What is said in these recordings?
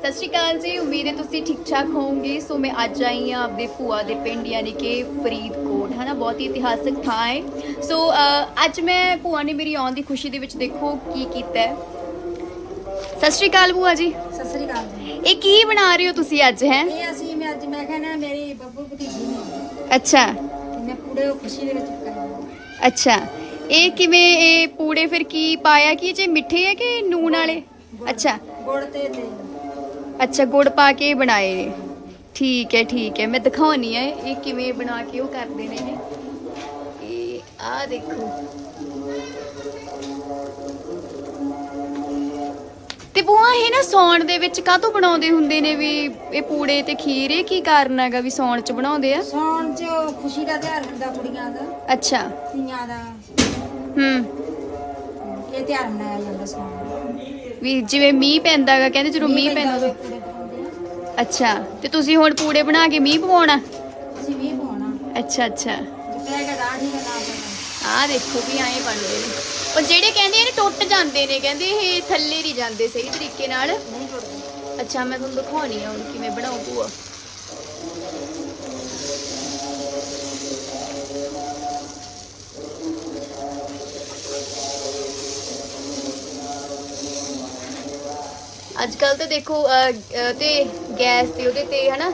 ਸਤਿ ਸ਼੍ਰੀ ਅਕਾਲ ਜੀ ਉਮੀਦ ਹੈ ਤੁਸੀਂ ਠੀਕ ਠਾਕ ਹੋਵੋਗੇ। ਸੋ ਮੈਂ ਅੱਜ ਆਈ ਹਾਂ ਆਪਦੇ ਭੂਆ ਦੇ ਪਿੰਡ ਯਾਨੀ ਕਿ ਫਰੀਦਕੋਟ ਹਨਾ ਬਹੁਤ ਹੀ ਇਤਿਹਾਸਕ ਥਾਂ ਹੈ। ਸੋ ਅੱਜ ਮੈਂ ਭੂਆ ਨੇ ਮੇਰੀ ਆਉਣ ਦੀ ਖੁਸ਼ੀ ਦੇ ਵਿੱਚ ਦੇਖੋ ਕੀ ਕੀਤਾ ਹੈ। ਸਤਿ ਸ਼੍ਰੀ ਅਕਾਲ ਭੂਆ ਜੀ। ਸਤਿ ਸ੍ਰੀ ਅਕਾਲ ਜੀ। ਇਹ ਕੀ ਬਣਾ ਰਹੇ ਹੋ ਤੁਸੀਂ ਅੱਜ ਹੈ? ਇਹ ਅਸੀਂ ਮੈਂ ਅੱਜ ਮੈਂ ਕਹਿੰਦਾ ਮੇਰੀ ਬੱਬੂ ਭਤੀਜੀ ਨੇ। ਅੱਛਾ। ਮੈਂ ਪੂਰੇ ਖੁਸ਼ੀ ਦੇ ਵਿੱਚ ਪਕਾਇਆ ਅੱਛਾ। ਇਹ ਕਿਵੇਂ ਇਹ ਪੂੜੇ ਫਿਰ ਕੀ ਪਾਇਆ ਕੀ ਜੇ ਮਿੱਠੇ ਹੈ ਕਿ ਨੂਨ ਵਾਲੇ? ਅੱਛਾ। ਗੁੜ ਤੇ ਤੇ ਅੱਛਾ ਗੁੜ ਪਾ ਕੇ ਬਣਾਏ। ਨੇ ਠੀਕ ਹੈ ਠੀਕ ਹੈ। ਮੈਂ ਦਿਖਾਉਣੀ ਹੈ ਇਹ ਕਿਵੇਂ ਬਣਾ ਕੇ ਉਹ ਕਰਦੇ ਨੇ ਇਹ ਆ ਦੇਖੋ। ਤੇ ਬੂਆ ਇਹ ਨਾ ਸੌਣ ਦੇ ਵਿੱਚ ਕਾਹਤੋਂ ਬਣਾਉਂਦੇ ਹੁੰਦੇ ਨੇ ਵੀ ਇਹ ਪੂੜੇ ਤੇ ਖੀਰ? ਇਹ ਕੀ ਕਾਰਨ ਹੈਗਾ ਵੀ ਸੌਣ ਚ ਬਣਾਉਂਦੇ ਆ? ਸੌਣ ਚ ਖੁਸ਼ੀ ਦਾ ਤਿਉਹਾਰ ਹੁੰਦਾ ਕੁੜੀਆਂ ਦਾ। ਅੱਛਾ। ਧੀਆਂ ਦਾ। ਹੂੰ। ਇਹ ਤਿਉਹਾਰ ਮਨਾਇਆ ਜਾਂਦਾ ਸੌਣ ਦਾ। ਵੀ ਜਿਵੇਂ ਮੀਂਹ ਪੈਂਦਾ ਹੈਗਾ ਕਹਿੰਦੇ ਜਦੋਂ ਮੀਂਹ ਪੈਂਦਾ ਆ। ਅੱਛਾ ਤੇ ਤੁਸੀਂ ਹੁਣ ਪੂੜੇ ਬਣਾ ਕੇ ਮੀਂਹ ਪਵਾਉਣਾ? ਅੱਛਾ ਅੱਛਾ। ਆਹ ਦੇਖੋ ਵੀ ਐਂ ਬਣਦੇ ਨੇ। ਪਰ ਜਿਹੜੇ ਕਹਿੰਦੇ ਨੇ ਟੁੱਟ ਜਾਂਦੇ ਨੇ ਕਹਿੰਦੇ ਇਹ ਥੱਲੇ ਨਹੀਂ ਜਾਂਦੇ ਸਹੀ ਤਰੀਕੇ ਨਾਲ। ਅੱਛਾ ਮੈਂ ਤੁਹਾਨੂੰ ਦਿਖਾਉਣੀ ਆ ਹੁਣ ਕਿਵੇਂ ਬਣਾਉ ਭੂਆ। ਅੱਜ ਕੱਲ ਤਾਂ ਦੇਖੋ ਅਹ, ਅਹ, ਤੇ ਗੈਸ ਤੇ ਉਹਦੇ ਤੇ ਹਨਾ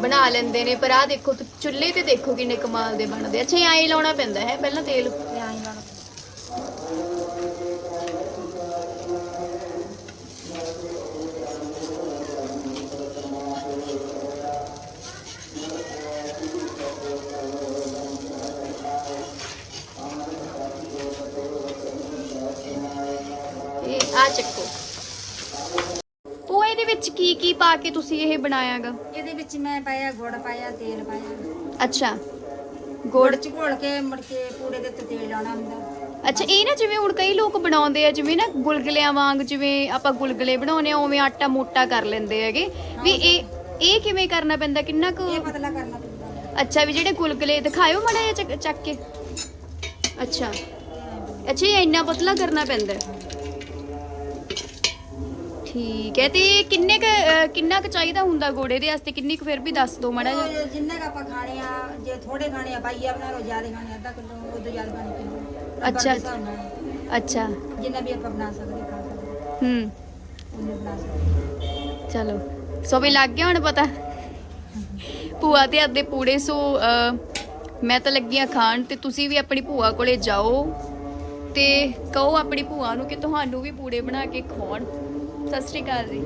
ਬਣਾ ਲੈਂਦੇ ਨੇ ਪਰ ਆਹ ਦੇਖੋ ਤੇ ਚੁੱਲ੍ਹੇ ਤੇ ਦੇਖੋ ਕਿੰਨੇ ਕਮਾਲ ਦੇ ਬਣਦੇ ਅੱਛਾ ਐਂ ਲਾਉਣਾ ਪੈਂਦਾ ਹੈ ਪਹਿਲਾਂ ਤੇਲ ਤੇ ਆਈ ਵਾਲਾ ਇਹ ਆ ਚੱਕੋ ਉਹ ਇਹਦੇ ਵਿੱਚ ਕੀ ਕੀ ਪਾ ਕੇ ਤੁਸੀਂ ਇਹ ਬਣਾਇਆਗਾ? ਇਹਦੇ ਵਿੱਚ ਮੈਂ ਪਾਇਆ ਗੁੜ ਪਾਇਆ ਤੇਲ ਪਾਇਆ। ਅੱਛਾ। ਗੁੜ ਗੁੜ ਚ ਘੋਲ ਕੇ ਮੁੜ ਕੇ ਪੂੜੇ ਦੇ ਉੱਤੇ ਤੇਲ ਲਾਉਣਾ ਹੁੰਦਾ। ਅੱਛਾ ਇਹ ਨਾ ਜਿਵੇਂ ਹੁਣ ਕਈ ਲੋਕ ਬਣਾਉਂਦੇ ਆ ਜਿਵੇਂ ਨਾ ਗੁਲਗੁਲਿਆਂ ਵਾਂਗ ਜਿਵੇਂ ਆਪਾਂ ਗੁਲਗੁਲੇ ਬਣਾਉਨੇ ਆ ਉਵੇਂ ਆਟਾ ਮੋਟਾ ਕਰ ਲੈਂਦੇ ਹੈਗੇ। ਵੀ ਇਹ ਇਹ ਕਿਵੇਂ ਕਰਨਾ ਪੈਂਦਾ? ਕਿੰਨਾ ਕੁ ਇਹ ਪਤਲਾ ਕਰਨਾ ਪੈਂਦਾ। ਅੱਛਾ ਵੀ ਜਿਹੜੇ ਗੁਲਗੁਲੇ ਦਿਖਾਇਓ ਮੜਾ ਚੱਕ- ਚੱਕ ਕੇ। ਅੱਛਾ। ਅੱਛਾ ਇਹ ਇੰਨਾ ਪਤਲਾ ਕਰਨਾ ਪੈਂਦਾ ਹੈ। ਠੀਕ ਹੈ ਤੇ ਇਹ ਕਿੰਨੇ ਕ ਕਿੰਨਾ ਕੁ ਚਾਹੀਦਾ ਹੁੰਦਾ ਗੋੜੇ ਦੇ ਵਾਸਤੇ? ਕਿੰਨੀ ਕੁ ਫਿਰ ਵੀ ਦੱਸ ਦਿਓ ਮੜਾ ਜਿਹਾ। ਉਹ ਜਿੰਨੇ ਕੁ ਆਪਾਂ ਖਾਣੇ ਆ ਜੇ ਥੋੜੇ ਖਾਣੇ ਆ ਪਾਈਆ ਬਣਾ ਲਓ ਜ਼ਿਆਦਾ ਖਾਣੇ ਆ, ਅੱਧਾ ਕਿਲੋ ਉਦੋਂ ਜ਼ਿਆਦਾ ਖਾਣੇ ਕਿਲੋ ਅੱਛਾ। ਅੱਛਾ। ਜਿੰਨਾ ਵੀ ਆਪਾਂ ਬਣਾ ਸਕਦੇ ਖਾ ਸਕਦੇ। ਹੂੰ। ਉਹਨੇ ਬਣਾ ਸਕਦੇ। ਚਲੋ ਸੋ ਵੀ ਲੱਗ ਗਿਆ ਹੁਣ ਪਤਾ। ਭੂਆ ਤੇ ਅੱਦੇ ਪੂੜੇ ਸੋ ਅਹ, ਮੈਂ ਤਾਂ ਲੱਗੀ ਆ ਖਾਣ ਤੇ ਤੁਸੀਂ ਵੀ ਆਪਣੀ ਭੂਆ ਕੋਲੇ ਜਾਓ ਤੇ ਕਹੋ ਆਪਣੀ ਭੂਆ ਨੂੰ ਕਿ ਤੁਹਾਨੂੰ ਵੀ ਪੂੜੇ ਬਣਾ ਕੇ ਖਵਾਉਣ। ਸਤਿ ਸ਼੍ਰੀ ਅਕਾਲ ਜੀ।